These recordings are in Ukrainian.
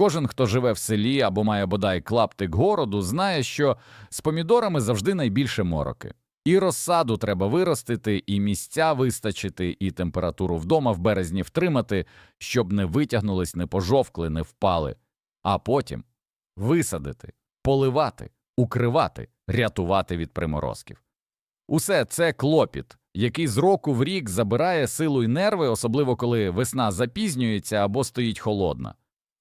Кожен, хто живе в селі або має бодай клаптик городу, знає, що з помідорами завжди найбільше мороки. І розсаду треба виростити, і місця вистачити, і температуру вдома в березні втримати, щоб не витягнулись, не пожовкли, не впали, а потім висадити, поливати, укривати, рятувати від приморозків. Усе це клопіт, який з року в рік забирає силу й нерви, особливо коли весна запізнюється або стоїть холодна.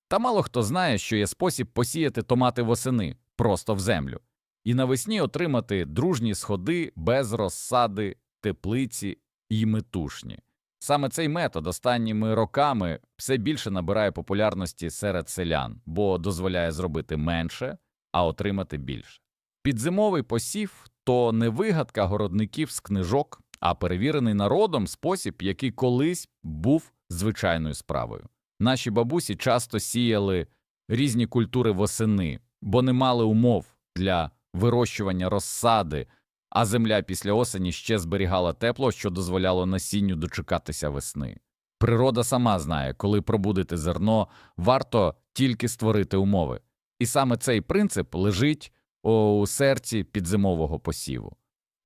Та мало хто знає, що є спосіб посіяти томати восени просто в землю, і навесні отримати дружні сходи без розсади, теплиці і метушні. Саме цей метод останніми роками все більше набирає популярності серед селян, бо дозволяє зробити менше, а отримати більше. Підзимовий посів то не вигадка городників з книжок, а перевірений народом спосіб, який колись був звичайною справою. Наші бабусі часто сіяли різні культури восени, бо не мали умов для вирощування розсади, а земля після осені ще зберігала тепло, що дозволяло насінню дочекатися весни. Природа сама знає, коли пробудити зерно, варто тільки створити умови. І саме цей принцип лежить у серці підзимового посіву.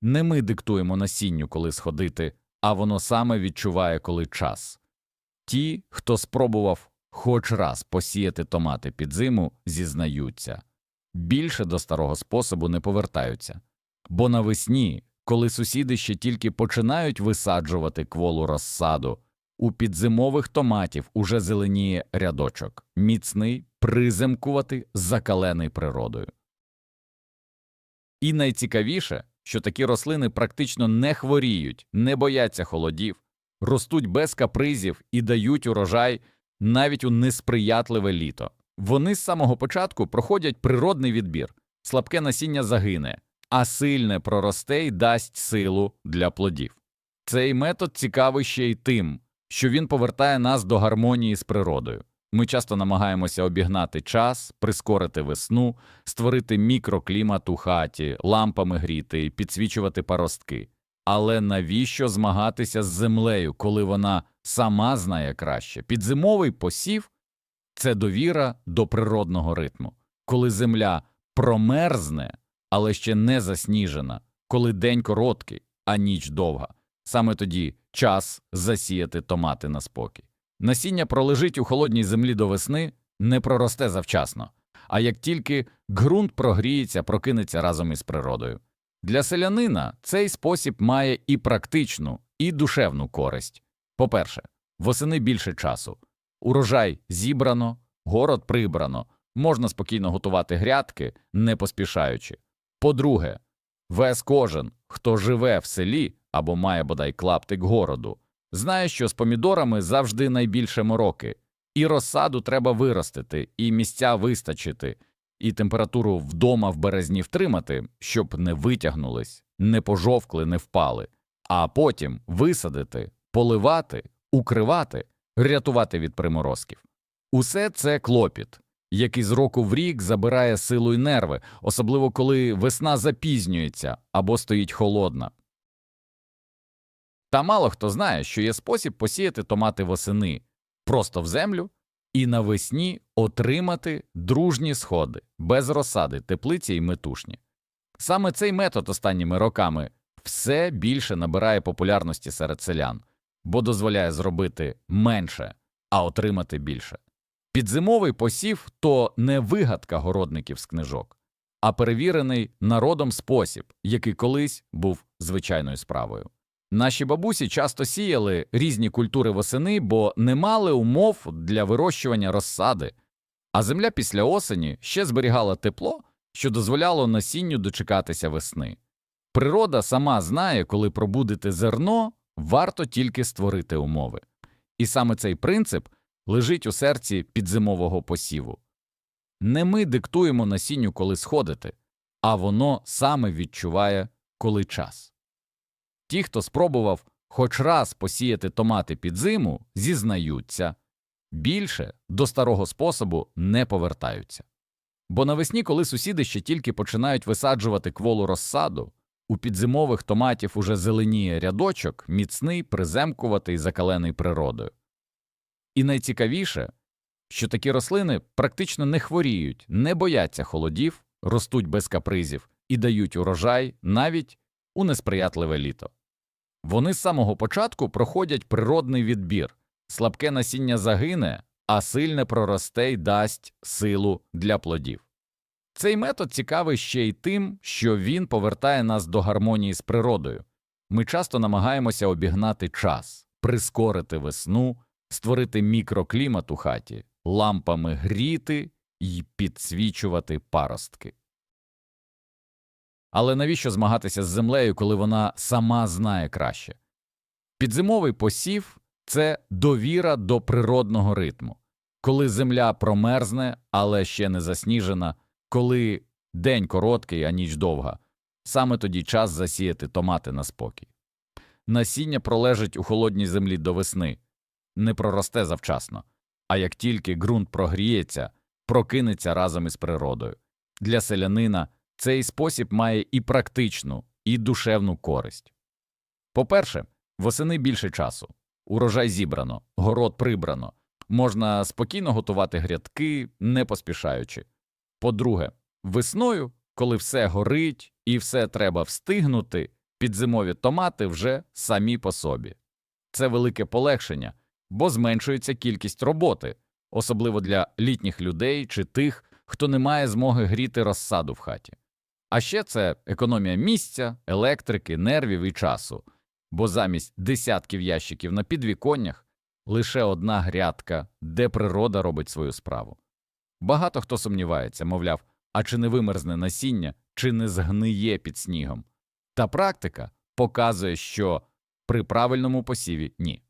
Не ми диктуємо насінню, коли сходити, а воно саме відчуває, коли час. Ті, хто спробував хоч раз посіяти томати під зиму, зізнаються більше до старого способу не повертаються. Бо навесні, коли сусіди ще тільки починають висаджувати кволу розсаду, у підзимових томатів уже зеленіє рядочок, міцний, приземкуватий, закалений природою. І найцікавіше, що такі рослини практично не хворіють, не бояться холодів, ростуть без капризів і дають урожай навіть у несприятливе літо. Вони з самого початку проходять природний відбір, слабке насіння загине, а сильне проросте й дасть силу для плодів. Цей метод цікавий ще й тим, що він повертає нас до гармонії з природою. Ми часто намагаємося обігнати час, прискорити весну, створити мікроклімат у хаті, лампами гріти, підсвічувати паростки. Але навіщо змагатися з землею, коли вона сама знає краще? Підзимовий посів це довіра до природного ритму, коли земля промерзне, але ще не засніжена, коли день короткий, а ніч довга. Саме тоді час засіяти томати на спокій. Насіння пролежить у холодній землі до весни, не проросте завчасно, а як тільки ґрунт прогріється, прокинеться разом із природою. Для селянина цей спосіб має і практичну, і душевну користь. По-перше, восени більше часу, урожай зібрано, город прибрано, можна спокійно готувати грядки, не поспішаючи. По-друге, весь кожен, хто живе в селі або має бодай клаптик городу, знає, що з помідорами завжди найбільше мороки, і розсаду треба виростити, і місця вистачити, і температуру вдома в березні втримати, щоб не витягнулись, не пожовкли, не впали, а потім висадити, поливати, укривати, рятувати від приморозків. Усе це клопіт, який з року в рік забирає силу й нерви, особливо коли весна запізнюється або стоїть холодна. Та мало хто знає, що є спосіб посіяти томати восени просто в землю і навесні отримати дружні сходи без розсади, теплиці й метушні. Саме цей метод останніми роками все більше набирає популярності серед селян, бо дозволяє зробити менше, а отримати більше. Підзимовий посів то не вигадка городників з книжок, а перевірений народом спосіб, який колись був звичайною справою. Наші бабусі часто сіяли різні культури восени, бо не мали умов для вирощування розсади, а земля після осені ще зберігала тепло, що дозволяло насінню дочекатися весни. Природа сама знає, коли пробудити зерно, варто тільки створити умови. І саме цей принцип лежить у серці підзимового посіву. Не ми диктуємо насінню, коли сходити, а воно саме відчуває, коли час. Ті, хто спробував хоч раз посіяти томати під зиму, зізнаються більше до старого способу не повертаються. Бо навесні, коли сусіди ще тільки починають висаджувати кволу розсаду, у підзимових томатів уже зеленіє рядочок, міцний, приземкуватий, закалений природою. І найцікавіше, що такі рослини практично не хворіють, не бояться холодів, ростуть без капризів і дають урожай навіть у несприятливе літо. Вони з самого початку проходять природний відбір, слабке насіння загине, а сильне проросте й дасть силу для плодів. Цей метод цікавий ще й тим, що він повертає нас до гармонії з природою. Ми часто намагаємося обігнати час, прискорити весну, створити мікроклімат у хаті, лампами гріти і підсвічувати паростки. Але навіщо змагатися з землею, коли вона сама знає краще? Підзимовий посів це довіра до природного ритму. Коли земля промерзне, але ще не засніжена, коли день короткий, а ніч довга, саме тоді час засіяти томати на спокій. Насіння пролежить у холодній землі до весни, не проросте завчасно, а як тільки ґрунт прогріється, прокинеться разом із природою. Для селянина цей спосіб має і практичну, і душевну користь. По-перше, восени більше часу, урожай зібрано, город прибрано, можна спокійно готувати грядки, не поспішаючи. По-друге, весною, коли все горить і все треба встигнути, підзимові томати вже самі по собі. Це велике полегшення, бо зменшується кількість роботи, особливо для літніх людей чи тих, хто не має змоги гріти розсаду в хаті. А ще це економія місця, електрики, нервів і часу, бо замість десятків ящиків на підвіконнях лише одна грядка, де природа робить свою справу. Багато хто сумнівається, мовляв, а чи не вимерзне насіння, чи не згниє під снігом. Та практика показує, що при правильному посіві ні.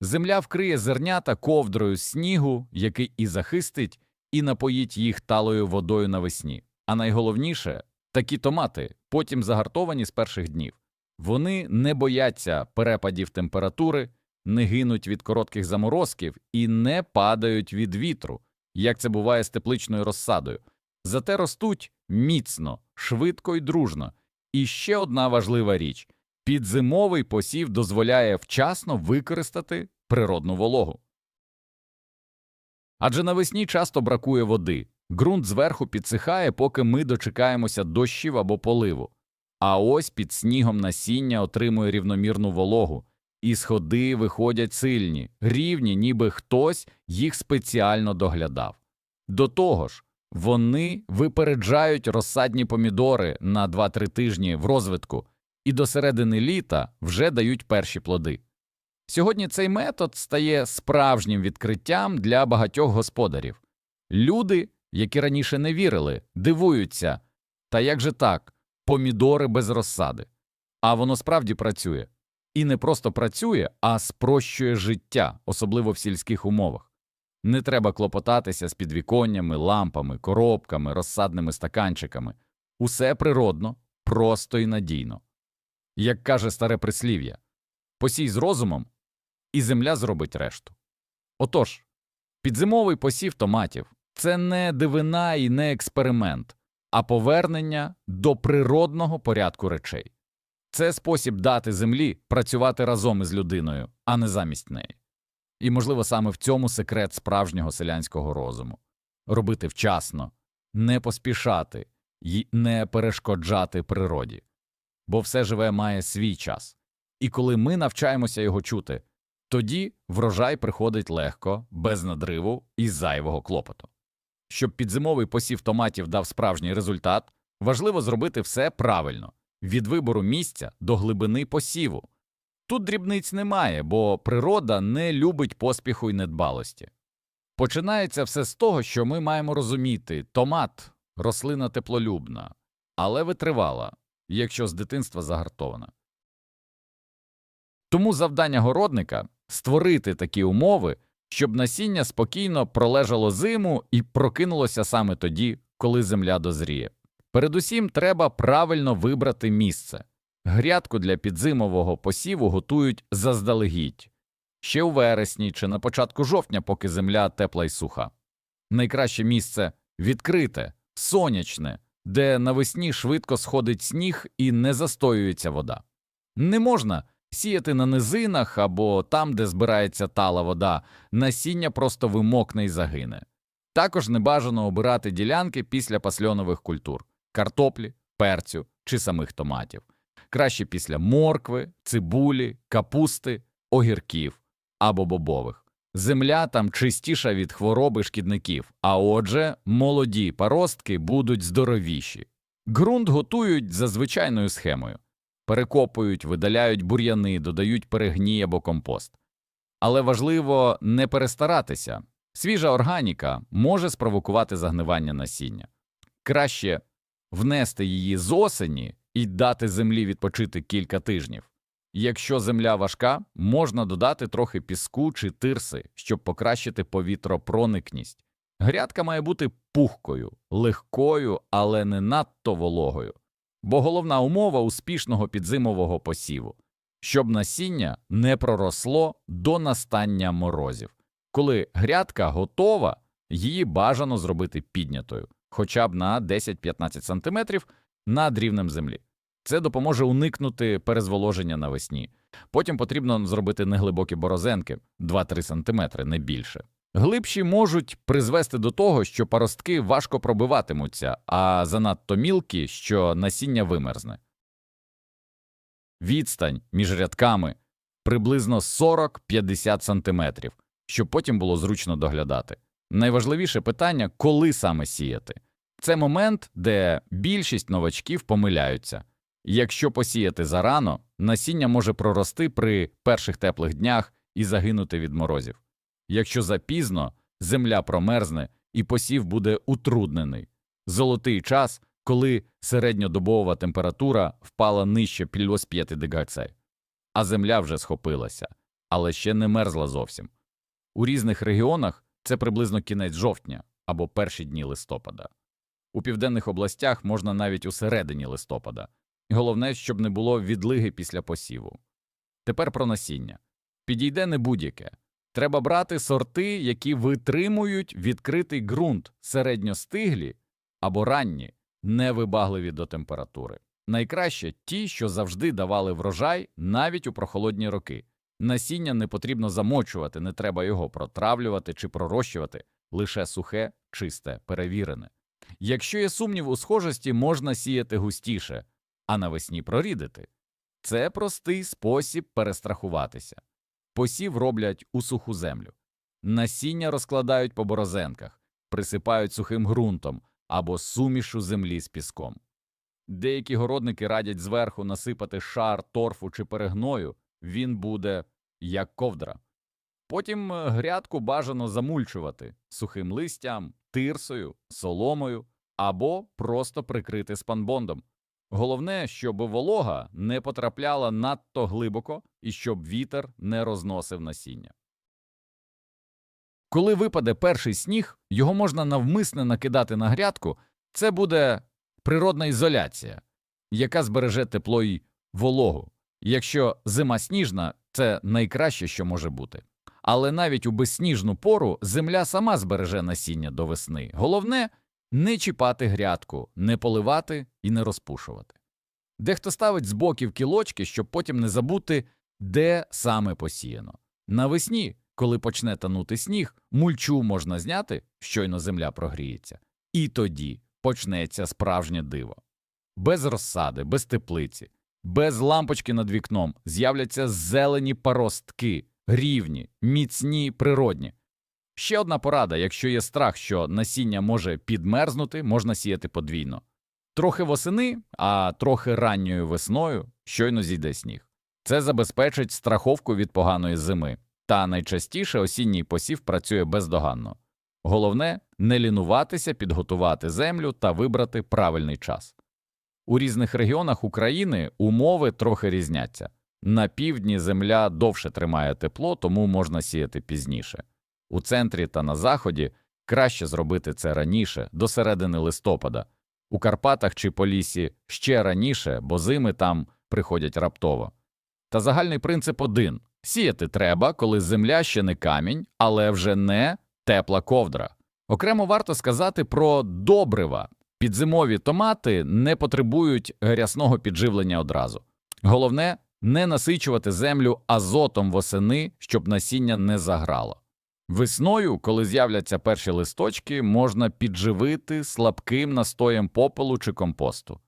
Земля вкриє зернята ковдрою снігу, який і захистить, і напоїть їх талою водою навесні. А найголовніше такі томати потім загартовані з перших днів. Вони не бояться перепадів температури, не гинуть від коротких заморозків і не падають від вітру, як це буває з тепличною розсадою. Зате ростуть міцно, швидко і дружно. І ще одна важлива річ підзимовий посів дозволяє вчасно використати природну вологу. Адже навесні часто бракує води, ґрунт зверху підсихає, поки ми дочекаємося дощів або поливу. А ось під снігом насіння отримує рівномірну вологу, і сходи виходять сильні, рівні, ніби хтось їх спеціально доглядав. До того ж, вони випереджають розсадні помідори на 2-3 тижні в розвитку і до середини літа вже дають перші плоди. Сьогодні цей метод стає справжнім відкриттям для багатьох господарів. Люди, які раніше не вірили, дивуються та як же так, помідори без розсади. А воно справді працює. І не просто працює, а спрощує життя, особливо в сільських умовах. Не треба клопотатися з підвіконнями, лампами, коробками, розсадними стаканчиками. Усе природно, просто і надійно. Як каже старе прислів'я посій з розумом, і земля зробить решту. Отож, підзимовий посів томатів це не дивина і не експеримент, а повернення до природного порядку речей. Це спосіб дати землі працювати разом із людиною, а не замість неї. І, можливо, саме в цьому секрет справжнього селянського розуму робити вчасно, не поспішати і не перешкоджати природі, бо все живе має свій час, і коли ми навчаємося його чути, тоді врожай приходить легко, без надриву і зайвого клопоту. Щоб підзимовий посів томатів дав справжній результат, важливо зробити все правильно від вибору місця до глибини посіву. Тут дрібниць немає, бо природа не любить поспіху й недбалості. Починається все з того, що ми маємо розуміти томат рослина теплолюбна, але витривала, якщо з дитинства загартована. Тому завдання городника створити такі умови, щоб насіння спокійно пролежало зиму і прокинулося саме тоді, коли земля дозріє. Передусім треба правильно вибрати місце. Грядку для підзимового посіву готують заздалегідь ще у вересні чи на початку жовтня, поки земля тепла й суха. Найкраще місце відкрите, сонячне, де навесні швидко сходить сніг і не застоюється вода. Не можна Сіяти на низинах або там, де збирається тала вода, насіння просто вимокне і загине. Також небажано обирати ділянки після пасльонових культур картоплі, перцю чи самих томатів. Краще після моркви, цибулі, капусти, огірків або бобових. Земля там чистіша від хвороби шкідників, а отже, молоді паростки будуть здоровіші. Ґрунт готують за звичайною схемою. Перекопують, видаляють бур'яни, додають перегній або компост. Але важливо не перестаратися. Свіжа органіка може спровокувати загнивання насіння. Краще внести її з осені і дати землі відпочити кілька тижнів. Якщо земля важка, можна додати трохи піску чи тирси, щоб покращити повітропроникність. Грядка має бути пухкою, легкою, але не надто вологою. Бо головна умова успішного підзимового посіву, щоб насіння не проросло до настання морозів. Коли грядка готова, її бажано зробити піднятою, хоча б на 10-15 см над рівнем землі. Це допоможе уникнути перезволоження навесні. Потім потрібно зробити неглибокі борозенки 2-3 см, не більше. Глибші можуть призвести до того, що паростки важко пробиватимуться, а занадто мілкі, що насіння вимерзне. Відстань між рядками приблизно 40-50 см, щоб потім було зручно доглядати. Найважливіше питання коли саме сіяти. Це момент, де більшість новачків помиляються. Якщо посіяти зарано, насіння може прорости при перших теплих днях і загинути від морозів. Якщо запізно, земля промерзне і посів буде утруднений. Золотий час, коли середньодобова температура впала нижче плюс 5 дегацей, а земля вже схопилася, але ще не мерзла зовсім. У різних регіонах це приблизно кінець жовтня або перші дні листопада. У південних областях можна навіть у середині листопада. Головне, щоб не було відлиги після посіву. Тепер про насіння. Підійде не будь-яке. Треба брати сорти, які витримують відкритий ґрунт середньостиглі або ранні, невибагливі до температури. Найкраще ті, що завжди давали врожай навіть у прохолодні роки. Насіння не потрібно замочувати, не треба його протравлювати чи пророщувати, лише сухе, чисте, перевірене. Якщо є сумнів у схожості, можна сіяти густіше, а навесні прорідити. Це простий спосіб перестрахуватися. Посів роблять у суху землю. Насіння розкладають по борозенках, присипають сухим ґрунтом або сумішу землі з піском. Деякі городники радять зверху насипати шар торфу чи перегною, він буде як ковдра. Потім е, грядку бажано замульчувати сухим листям, тирсою, соломою або просто прикрити спанбондом. Головне, щоб волога не потрапляла надто глибоко і щоб вітер не розносив насіння. Коли випаде перший сніг, його можна навмисне накидати на грядку, це буде природна ізоляція, яка збереже тепло й вологу. Якщо зима сніжна, це найкраще, що може бути. Але навіть у безсніжну пору земля сама збереже насіння до весни. Головне не чіпати грядку, не поливати і не розпушувати. Дехто ставить з боків кілочки, щоб потім не забути, де саме посіяно. Навесні, коли почне танути сніг, мульчу можна зняти, щойно земля прогріється, і тоді почнеться справжнє диво. Без розсади, без теплиці, без лампочки над вікном з'являться зелені паростки, рівні, міцні, природні. Ще одна порада: якщо є страх, що насіння може підмерзнути, можна сіяти подвійно. Трохи восени, а трохи ранньою весною щойно зійде сніг. Це забезпечить страховку від поганої зими, та найчастіше осінній посів працює бездоганно. Головне не лінуватися, підготувати землю та вибрати правильний час. У різних регіонах України умови трохи різняться. На півдні земля довше тримає тепло, тому можна сіяти пізніше. У центрі та на заході краще зробити це раніше, до середини листопада, у Карпатах чи Полісі ще раніше, бо зими там приходять раптово. Та загальний принцип один сіяти треба, коли земля ще не камінь, але вже не тепла ковдра. Окремо варто сказати про добрива. Підзимові томати не потребують рясного підживлення одразу. Головне не насичувати землю азотом восени, щоб насіння не заграло. Весною, коли з'являться перші листочки, можна підживити слабким настоєм попелу чи компосту.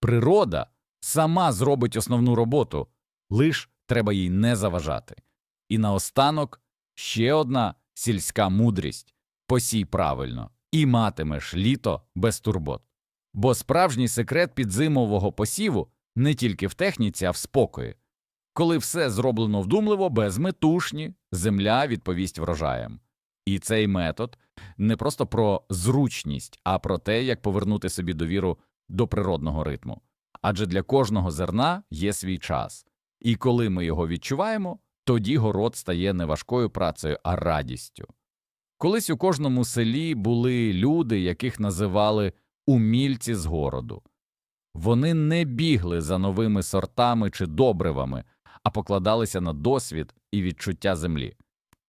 Природа сама зробить основну роботу, лиш треба їй не заважати. І наостанок ще одна сільська мудрість посій правильно, і матимеш літо без турбот. Бо справжній секрет підзимового посіву не тільки в техніці, а в спокої. Коли все зроблено вдумливо, безметушні, земля відповість врожаєм. І цей метод не просто про зручність, а про те, як повернути собі довіру до природного ритму. Адже для кожного зерна є свій час, і коли ми його відчуваємо, тоді город стає не важкою працею, а радістю. Колись у кожному селі були люди, яких називали умільці з городу. Вони не бігли за новими сортами чи добривами, а покладалися на досвід і відчуття землі.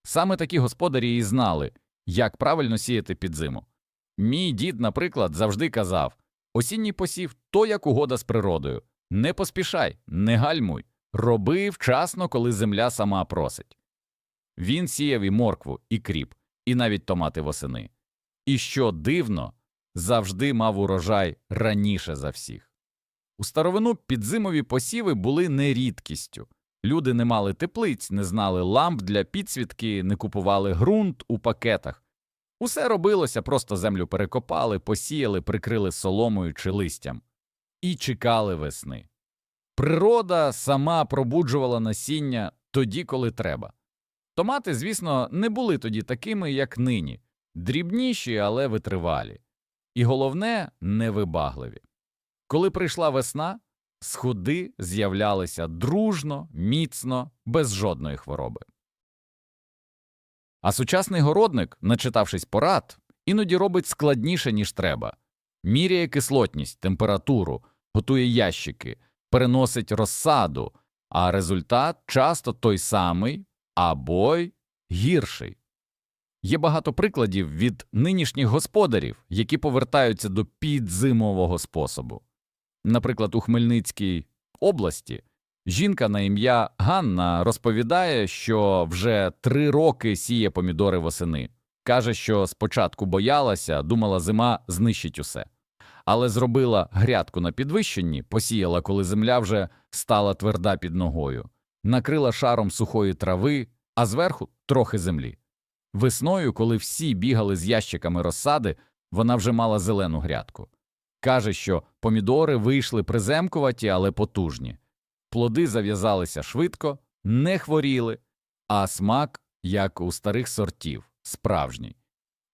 Саме такі господарі і знали, як правильно сіяти під зиму. Мій дід, наприклад, завжди казав осінній посів то як угода з природою. Не поспішай, не гальмуй, роби вчасно, коли земля сама просить. Він сіяв і моркву, і кріп, і навіть томати восени. І що дивно, завжди мав урожай раніше за всіх. У старовину підзимові посіви були не рідкістю. Люди не мали теплиць, не знали ламп для підсвітки, не купували ґрунт у пакетах. Усе робилося, просто землю перекопали, посіяли, прикрили соломою чи листям. І чекали весни. Природа сама пробуджувала насіння тоді, коли треба. Томати, звісно, не були тоді такими, як нині, дрібніші, але витривалі. І головне, невибагливі. Коли прийшла весна, сходи з'являлися дружно, міцно, без жодної хвороби. А сучасний городник, начитавшись порад, іноді робить складніше, ніж треба. Міряє кислотність, температуру, готує ящики, переносить розсаду, а результат часто той самий або й гірший. Є багато прикладів від нинішніх господарів, які повертаються до підзимового способу. Наприклад, у Хмельницькій області жінка на ім'я Ганна розповідає, що вже три роки сіє помідори восени. Каже, що спочатку боялася, думала, зима знищить усе. Але зробила грядку на підвищенні, посіяла, коли земля вже стала тверда під ногою, накрила шаром сухої трави, а зверху трохи землі. Весною, коли всі бігали з ящиками розсади, вона вже мала зелену грядку. Каже, що помідори вийшли приземкуваті, але потужні. Плоди зав'язалися швидко, не хворіли, а смак, як у старих сортів, справжній.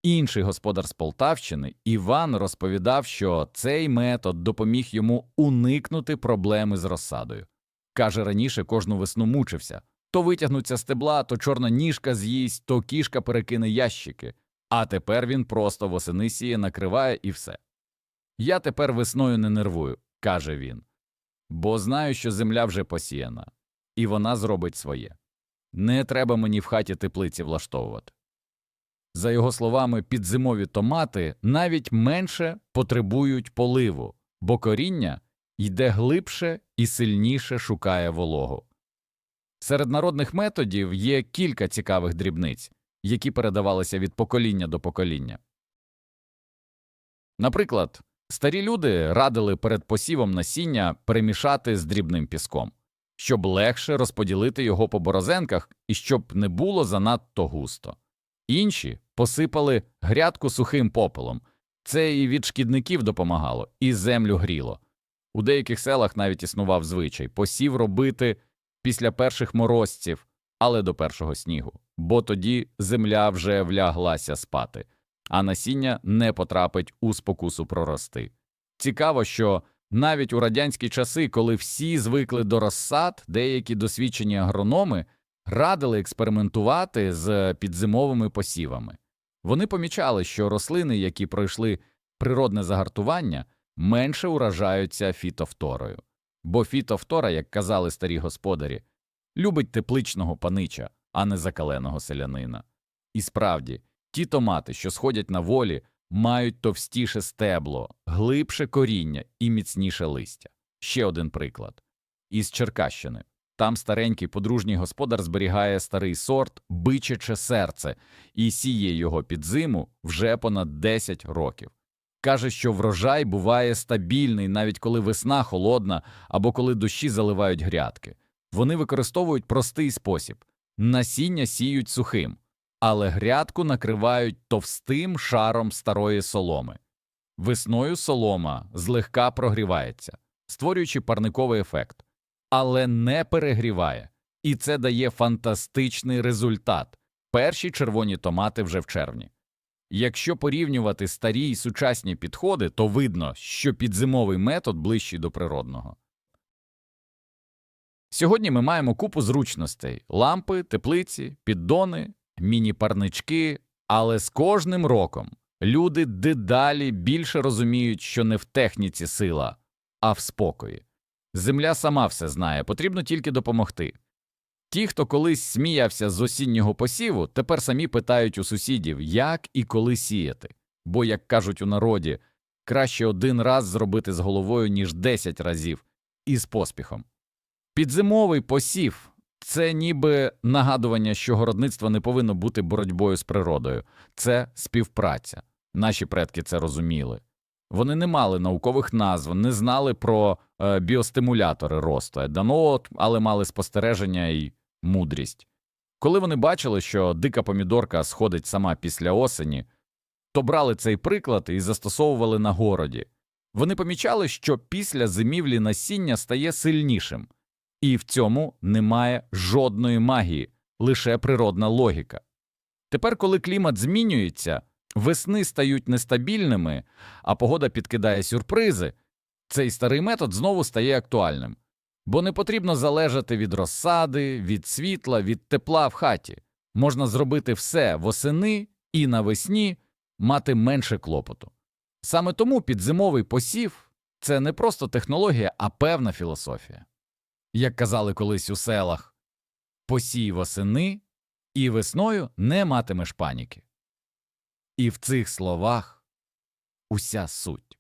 Інший господар з Полтавщини Іван розповідав, що цей метод допоміг йому уникнути проблеми з розсадою. Каже, раніше кожну весну мучився то витягнуться стебла, то чорна ніжка з'їсть, то кішка перекине ящики, а тепер він просто восени сіє, накриває і все. Я тепер весною не нервую, каже він, бо знаю, що земля вже посіяна, і вона зробить своє. Не треба мені в хаті теплиці влаштовувати. За його словами, підзимові томати навіть менше потребують поливу, бо коріння йде глибше і сильніше шукає вологу. Серед народних методів є кілька цікавих дрібниць, які передавалися від покоління до покоління. Наприклад, старі люди радили перед посівом насіння перемішати з дрібним піском, щоб легше розподілити його по борозенках і щоб не було занадто густо. Інші посипали грядку сухим попелом. Це і від шкідників допомагало, і землю гріло. У деяких селах навіть існував звичай посів робити після перших морозців, але до першого снігу, бо тоді земля вже вляглася спати, а насіння не потрапить у спокусу прорости. Цікаво, що навіть у радянські часи, коли всі звикли до розсад, деякі досвідчені агрономи радили експериментувати з підзимовими посівами. Вони помічали, що рослини, які пройшли природне загартування, менше уражаються фітофторою. Бо фітофтора, як казали старі господарі, любить тепличного панича, а не закаленого селянина. І справді, ті томати, що сходять на волі, мають товстіше стебло, глибше коріння і міцніше листя. Ще один приклад. із Черкащини. Там старенький подружній господар зберігає старий сорт бичаче серце і сіє його під зиму вже понад 10 років. Каже, що врожай буває стабільний, навіть коли весна холодна або коли дощі заливають грядки. Вони використовують простий спосіб насіння сіють сухим, але грядку накривають товстим шаром старої соломи. Весною солома злегка прогрівається, створюючи парниковий ефект, але не перегріває, і це дає фантастичний результат. Перші червоні томати вже в червні. Якщо порівнювати старі і сучасні підходи, то видно, що підзимовий метод ближчий до природного. Сьогодні ми маємо купу зручностей – лампи, теплиці, піддони, міні-парнички, але з кожним роком люди дедалі більше розуміють, що не в техніці сила, а в спокої. Земля сама все знає, потрібно тільки допомогти. Ті, хто колись сміявся з осіннього посіву, тепер самі питають у сусідів, як і коли сіяти. Бо, як кажуть у народі, краще один раз зробити з головою, ніж десять разів, і з поспіхом. Підзимовий посів це ніби нагадування, що городництво не повинно бути боротьбою з природою, це співпраця. Наші предки це розуміли. Вони не мали наукових назв, не знали про е, біостимулятори росту, еданот, але мали спостереження і мудрість. Коли вони бачили, що дика помідорка сходить сама після осені, то брали цей приклад і застосовували на городі. Вони помічали, що після зимівлі насіння стає сильнішим, і в цьому немає жодної магії, лише природна логіка. Тепер, коли клімат змінюється, весни стають нестабільними, а погода підкидає сюрпризи, цей старий метод знову стає актуальним, бо не потрібно залежати від розсади, від світла, від тепла в хаті. Можна зробити все восени і навесні мати менше клопоту. Саме тому підзимовий посів це не просто технологія, а певна філософія. Як казали колись у селах, посій восени і весною не матимеш паніки. І в цих словах уся суть.